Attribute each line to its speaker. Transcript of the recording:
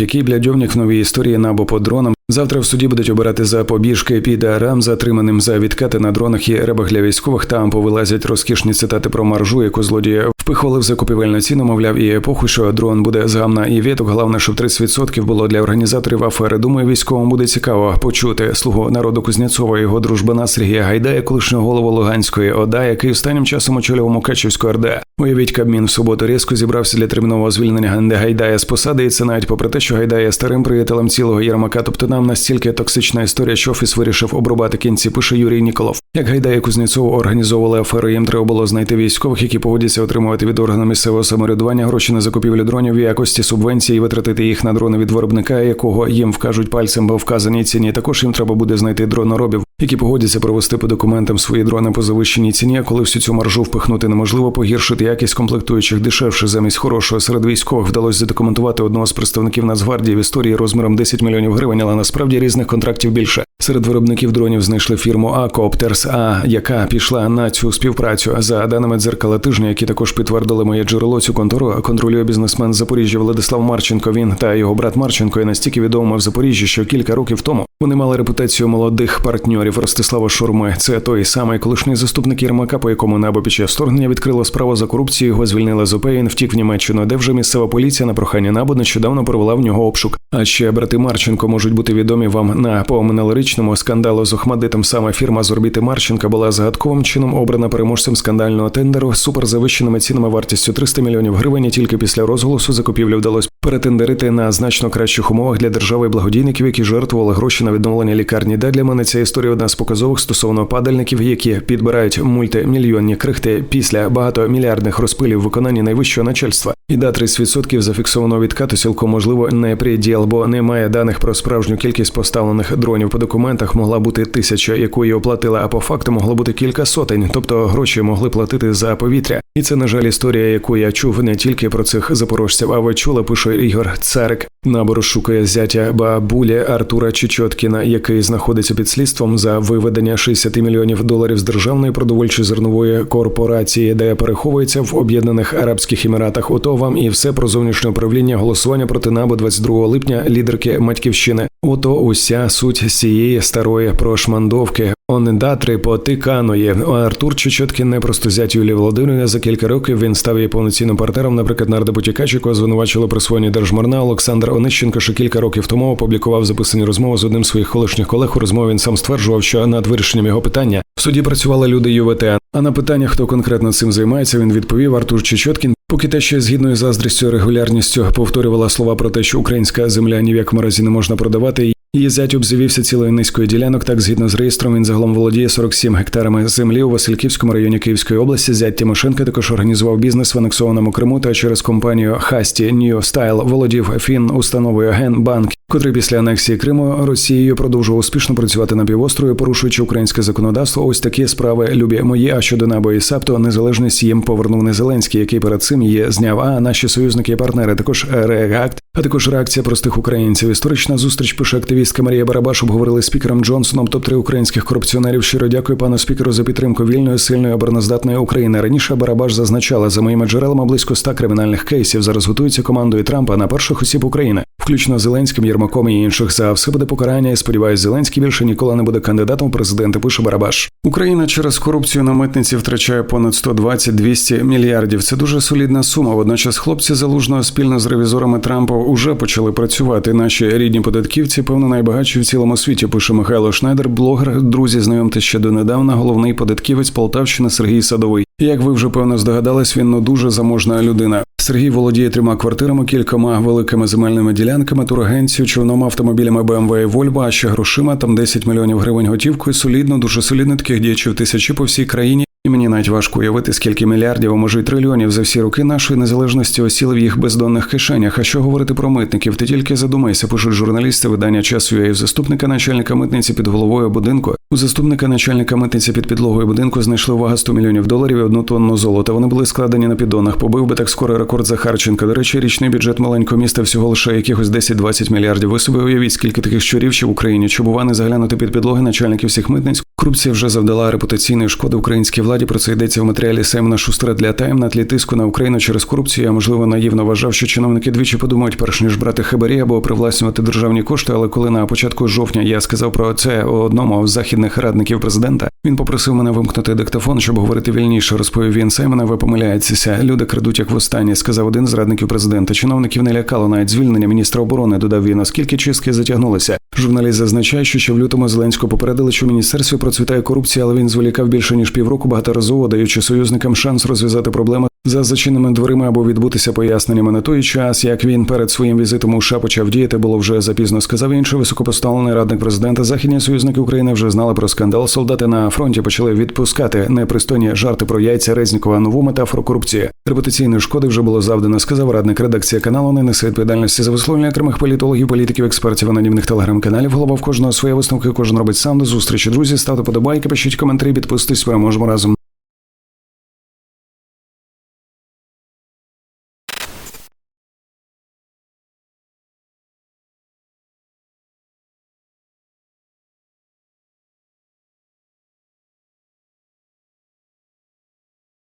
Speaker 1: Який блядьовник в новій історії набо по дронам. Завтра в суді будуть обирати за побіжки під арам, затриманим за відкати на дронах і ребах для військових. Там повилазять розкішні цитати про маржу, яку злодії впихували в закупівельну ціну, мовляв, і епоху, що дрон буде з гамна і віток. Головне, щоб 30% було для організаторів афери. Думаю, військовим буде цікаво почути слугу народу Кузнєцова, його дружбана Сергія Гайдая, колишнього голову Луганської ОДА, який останнім часом очолював Мукачівську РД. Уявіть, Кабмін в суботу різко зібрався для термінового звільнення Гайдая з посади, і це навіть попри те, що Гайдая старим приятелем цілого Єрмака. Тобто нам настільки токсична історія, що офіс вирішив обрубати кінці. Пише Юрій Ніколов. Як гайдає Кузнєцову організовували аферу, їм треба було знайти військових, які погодяться отримувати від органу місцевого самоврядування гроші на закупівлю дронів в якості субвенції і витратити їх на дрони від виробника, якого їм вкажуть пальцем бо вказаній ціні. Також їм треба буде знайти дроноробів, які погодяться провести по документам свої дрони по завищеній ціні. Коли всю цю маржу впихнути неможливо погіршити якість комплектуючих дешевше замість хорошого серед військових вдалося задокументувати одного з представників Нацгвардії в історії розміром 10 мільйонів гривень, але насправді різних контрактів більше. Серед виробників дронів знайшли фірму Акоптерс, а яка пішла на цю співпрацю. За даними дзеркала тижня, які також підтвердили моє джерело цю контору, контролює бізнесмен Запоріжжя Владислав Марченко. Він та його брат Марченко є настільки відомими в Запоріжжі, що кілька років тому вони мали репутацію молодих партньорів Ростислава Шурми. Це той самий колишній заступник Єрмака, по якому набо під час вторгнення відкрило справу за корупцію. Його звільнили з ОП, він втік в Німеччину, де вже місцева поліція на прохання набо нещодавно провела в нього обшук. А ще брати Марченко можуть бути відомі вам на поминалоричному скандалу з Охмадитом. Саме фірма з орбіти Марченка була загадковим чином обрана переможцем скандального тендеру з суперзавищеними цінами вартістю 300 мільйонів гривень. І тільки після розголосу закупівлі вдалося перетендерити на значно кращих умовах для держави і благодійників, які жертвували гроші на відновлення лікарні. Де для мене ця історія одна з показових стосовно падальників, які підбирають мультимільйонні крихти після багатомільярдних розпилів виконання найвищого начальства. І да 30% зафіксованого відкату цілком можливо не приділ, бо немає даних про справжню кількість поставлених дронів по документах. Могла бути тисяча, яку її оплатили, а по факту могло бути кілька сотень, тобто гроші могли платити за повітря. І це на жаль історія, яку я чув не тільки про цих запорожців, а ви чули, пише Ігор Царик. Набор шукає зятя бабулі Артура Чечоткіна, який знаходиться під слідством за виведення 60 мільйонів доларів з державної продовольчої зернової корпорації, де переховується в Об'єднаних Арабських Еміратах. Ото вам і все про зовнішнє управління голосування проти набу 22 липня лідерки Матьківщини. Ото уся суть цієї старої прошмандовки. Ондатри потиканої. Артур Чечоткін не просто зять Юлії Володимирівни. За кілька років він став її повноцінним партнером. Наприклад, Нардепу Тікачику звинувачило присвоєння держмарна. Олександр Онищенко ще кілька років тому опублікував записані розмови з одним з своїх колишніх колег. У розмові він сам стверджував, що над вирішенням його питання в суді працювали люди ЮВТ. А на питання, хто конкретно цим займається, він відповів Артур Чечоткін. Поки те, що згідною заздрістю регулярністю повторювала слова про те, що українська земля ні в якому разі не можна продавати. Її зять обзавівся цілою низкою ділянок. Так, згідно з реєстром, він загалом володіє 47 гектарами землі у Васильківському районі Київської області. Зять Тимошенка також організував бізнес в анексованому Криму та через компанію Хасті Стайл володів фін установою Генбанк, котрий після анексії Криму Росією продовжував успішно працювати на півострові, порушуючи українське законодавство. Ось такі справи любі мої. А щодо НАБО і САПТО, незалежність їм повернув не Зеленський, який перед цим її зняв. А наші союзники і партнери також реакт. А також реакція простих українців. Історична зустріч пише активістка Марія Барабаш обговорили з спікером Джонсоном. Топ 3 українських корупціонерів. Щиро дякую пану спікеру за підтримку вільної, сильної обороноздатної України. Раніше Барабаш зазначала за моїми джерелами близько 100 кримінальних кейсів. Зараз готується командою Трампа на перших осіб України, включно Зеленським, Єрмаком і інших. За все буде покарання. І сподіваюсь, Зеленський більше ніколи не буде кандидатом в президенти. Пише Барабаш. Україна через корупцію на митниці втрачає понад 120-200 мільярдів. Це дуже солідна сума. Водночас хлопці залужного спільно з ревізорами Трампа уже почали працювати. Наші рідні податківці, певно, найбагатші в цілому світі. Пише Михайло Шнайдер, блогер. Друзі, знайомте ще донедавна. Головний податківець Полтавщини Сергій Садовий. Як ви вже певно здогадались, він ну дуже заможна людина. Сергій володіє трьома квартирами, кількома великими земельними ділянками, турагенцією, човном автомобілями BMW і Volvo, а ще грошима там 10 мільйонів гривень готівкою. Солідно, дуже солідно таких діячів тисячі по всій країні. І мені навіть важко уявити, скільки мільярдів, а може й трильйонів за всі роки нашої незалежності осіли в їх бездонних кишенях. А що говорити про митників? Ти тільки задумайся, пишуть журналісти видання часу і заступника начальника митниці під головою будинку. У заступника начальника митниці під підлогою будинку знайшли вага 100 мільйонів доларів і одну тонну золота. Вони були складені на піддонах. Побив би так скоро рекорд Захарченка. До речі, річний бюджет маленького міста всього лише якихось 10-20 мільярдів. Ви собі уявіть, скільки таких щурів ще в Україні. Чи бува не заглянути під підлоги начальників всіх митниць, Корупція вже завдала репутаційної шкоди українській владі. Про це йдеться в матеріалі Саймона Шустера для Тайм на тлі тиску на Україну через корупцію. Я можливо наївно вважав, що чиновники двічі подумають, перш ніж брати хабарі або привласнювати державні кошти. Але коли на початку жовтня я сказав про це одному з західних радників президента, він попросив мене вимкнути диктофон, щоб говорити вільніше. Розповів він Саймона. Ви помиляєтеся. Люди крадуть як востаннє, сказав один з радників президента. Чиновників не лякало навіть звільнення міністра оборони. Додав він, оскільки чистки затягнулися. Журналіст зазначає, що ще в лютому Зеленського попередили, що в міністерстві процвітає корупція, але він зволікав більше ніж півроку, багаторазово даючи союзникам шанс розв'язати проблеми за зачиненими дверима або відбутися поясненнями на той час, як він перед своїм візитом у США почав діяти, було вже запізно. Сказав інший високопоставлений радник президента. Західні союзники України вже знали про скандал. Солдати на фронті почали відпускати непристойні жарти про яйця Резнікова. Нову метафору корупції. Репутаційної шкоди вже було завдано. Сказав радник редакція каналу. Не несе відповідальності за висловлення окремих політологів, політиків, експертів, анонімних телеграм-каналів. Голова в кожного своє висновки. Кожен робить сам до зустрічі. Друзі, ставте подобайки, пишіть коментарі, підписуйтесь. Переможемо разом.